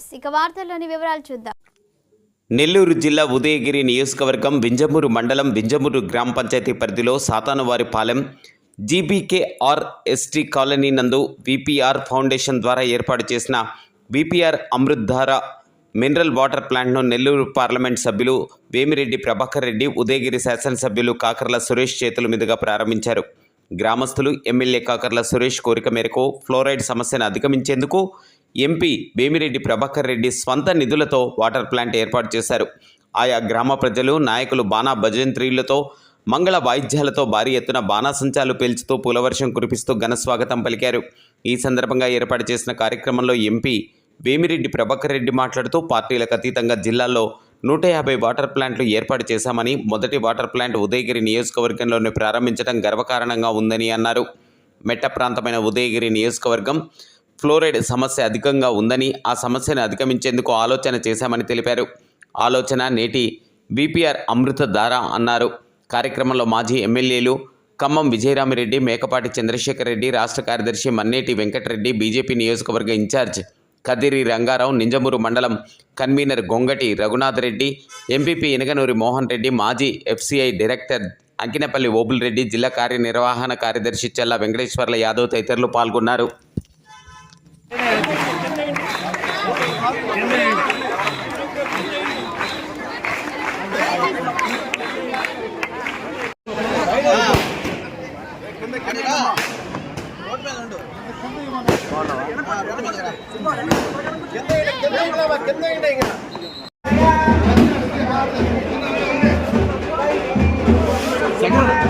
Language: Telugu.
నమస్తే ఇక వార్తల్లోని వివరాలు చూద్దాం. నెల్లూరు జిల్లా ఉదయగిరి నియోజకవర్గం వింజమూరు మండలం వింజమూరు గ్రామ పంచాయతీ పరిధిలో Satanavaripalem G B K R S T colony నందు విపిఆర్ ఫౌండేషన్ ద్వారా ఏర్పాటు చేసిన విపిఆర్ అమృద్ధార మినరల్ వాటర్ ప్లాంట్ను నెల్లూరు పార్లమెంట్ సభ్యులు వేమిరెడ్డి ప్రభాకర్ రెడ్డి ఉదయగిరి శాసనసభ్యులు కాకర్ల సురేష్ చేతుల మీదుగా ప్రారంభించారు. గ్రామస్తులు ఎమ్మెల్యే కాకర్ల సురేష్ కోరిక మేరకు ఫ్లోరైడ్ సమస్యను అధిగమించేందుకు ఎంపీ భీమిరెడ్డి ప్రభాకర్ రెడ్డి స్వంత నిధులతో వాటర్ ప్లాంట్ ఏర్పాటు చేశారు. ఆయా గ్రామ ప్రజలు నాయకులు బాణా భజంత్రీలతో మంగళ వాయిద్యాలతో భారీ ఎత్తున బాణాసంచాలు పేల్చుతూ పూలవర్షం కురిపిస్తూ ఘన స్వాగతం పలికారు. ఈ సందర్భంగా ఏర్పాటు చేసిన కార్యక్రమంలో ఎంపీ వేమిరెడ్డి ప్రభాకర్ రెడ్డి మాట్లాడుతూ పార్టీలకు అతీతంగా జిల్లాలో నూట యాభై వాటర్ ప్లాంట్లు ఏర్పాటు చేశామని మొదటి వాటర్ ప్లాంట్ ఉదయగిరి నియోజకవర్గంలోనే ప్రారంభించడం గర్వకారణంగా ఉందని అన్నారు. మెట్ట ప్రాంతమైన ఉదయగిరి నియోజకవర్గం ఫ్లోరైడ్ సమస్య అధికంగా ఉందని ఆ సమస్యను అధిగమించేందుకు ఆలోచన చేశామని తెలిపారు. ఆలోచన నేటి బీపీఆర్ అమృత ధార అన్నారు. కార్యక్రమంలో మాజీ ఎమ్మెల్యేలు ఖమ్మం విజయరామిరెడ్డి మేకపాటి చంద్రశేఖర్ రెడ్డి రాష్ట్ర కార్యదర్శి మన్నేటి వెంకటరెడ్డి బీజేపీ నియోజకవర్గ ఇన్ఛార్జ్ కదిరి రంగారావు నింజమూరు మండలం కన్వీనర్ గొంగటి రఘునాథ్ రెడ్డి ఎంపీపీ ఇనగనూరి మోహన్ రెడ్డి మాజీ ఎఫ్సీఐ డైరెక్టర్ అంకినపల్లి ఓబుల్ రెడ్డి జిల్లా కార్యనిర్వహణ కార్యదర్శి చెల్ల వెంకటేశ్వర్ల యాదవ్ తదితరులు పాల్గొన్నారు. Second